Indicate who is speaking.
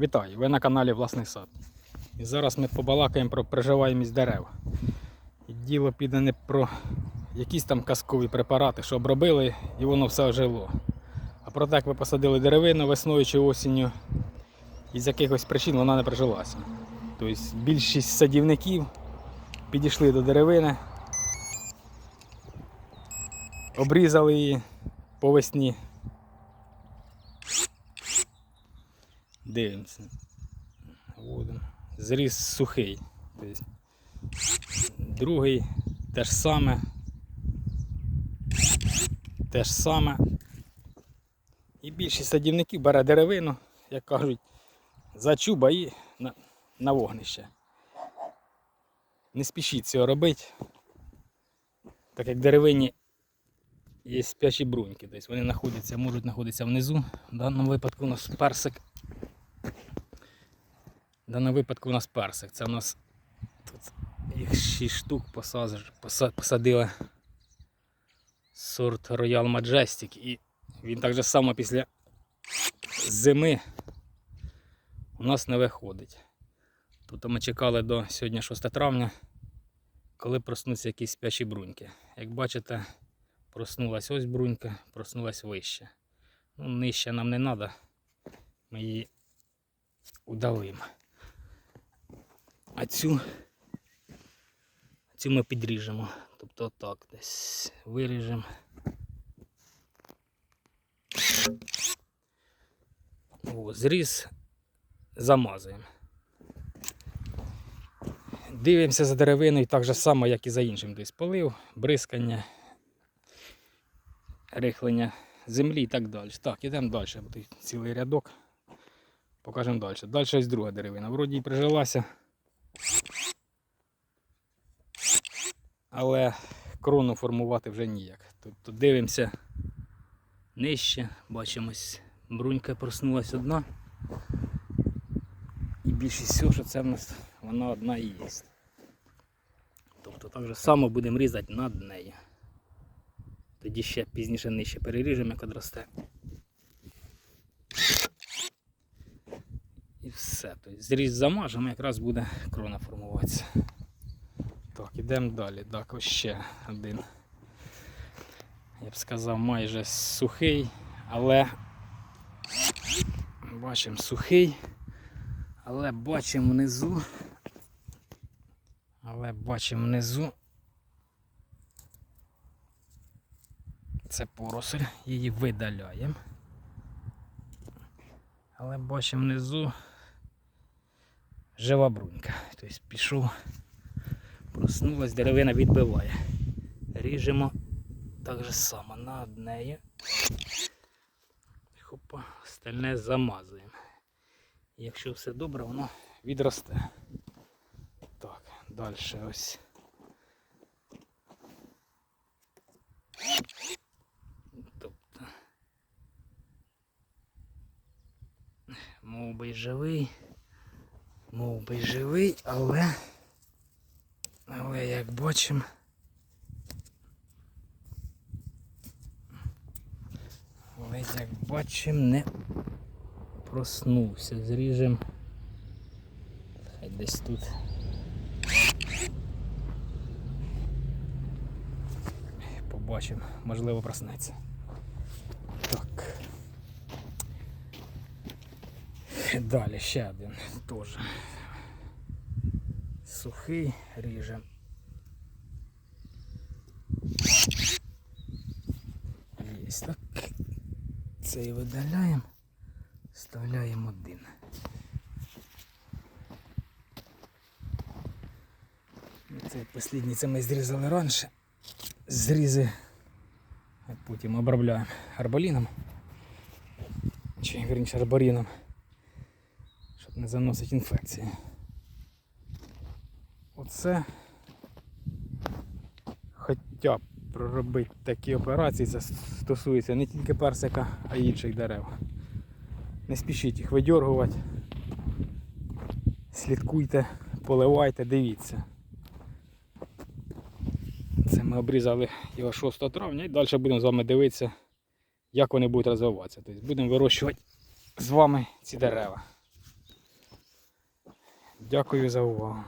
Speaker 1: Вітаю! Ви на каналі Власний сад. І зараз ми побалакаємо про приживаємість дерев. І діло піде не про якісь там казкові препарати, що обробили і воно все ожило. А про те, як ви посадили деревину весною чи осінню, і з якихось причин вона не прижилася. Тобто більшість садівників підійшли до деревини, обрізали її по весні. Дивимося. Вводимо. Зріз сухий. Другий те ж саме. Те ж саме. І більшість садівників бере деревину, як кажуть, за чуба і на, на вогнище. Не спішіть цього робити, так як деревині є спячі бруньки, тобто вони знаходяться, можуть знаходитися внизу. В даному випадку у нас персик в даному випадку у нас персик. Це у нас тут їх 6 штук посадили сорт Royal Majestic. І він так же само після зими у нас не виходить. Тут ми чекали до сьогодні 6 травня, коли проснуться якісь спячі бруньки. Як бачите, проснулась ось брунька, проснулась вище. Ну, нижче нам не треба. Ми її удалимо. А цю, цю ми підріжемо. Тобто так десь виріжемо. О, зріз замазуємо. Дивимося за деревиною так же само, як і за іншим. Тобто полив, бризкання, рихлення землі і так далі. Так, ідемо далі. Тут цілий рядок. Покажемо далі. Далі ось друга деревина. Вроді і прижилася. Але крону формувати вже ніяк. Тобто дивимося нижче, бачимо, ось брунька проснулася одна. І більшість всього, що це в нас вона одна і є. Тобто так же само будемо різати над нею. Тоді ще пізніше нижче переріжемо, як одросте. І все. Тобто зріз замажемо, якраз буде крона формуватися. Так, ідемо далі. Так, ось ще один. Я б сказав, майже сухий, але бачимо сухий, але бачимо внизу. Але бачимо внизу. Це поросль, її видаляємо. Але бачимо внизу жива брунька. Тобто пішов, проснулась, деревина відбиває. Ріжемо так же само над нею. Хопа, остальне замазуємо. Якщо все добре, воно відросте. Так, далі ось. Тобто. Мов би живий. Мов би живий, але. Але як бачимо. Але як бачимо, не проснувся. Зріжем. Хай десь тут. Побачимо, можливо проснеться. Так. Далі ще один теж. Сухий ріжем. Є так. Цей видаляємо, вставляємо один. І Цей останній це ми зрізали раніше. Зрізи. Потім обробляємо арбаліном. Чи вірніше арбаріном. Щоб не заносити інфекції. Оце хоча б проробити такі операції, це стосується не тільки персика, а й інших дерев. Не спішіть їх видьоргувати. Слідкуйте, поливайте, дивіться. Це ми обрізали його 6 травня і далі будемо з вами дивитися, як вони будуть розвиватися. Тобто будемо вирощувати з вами ці дерева. Дякую за увагу.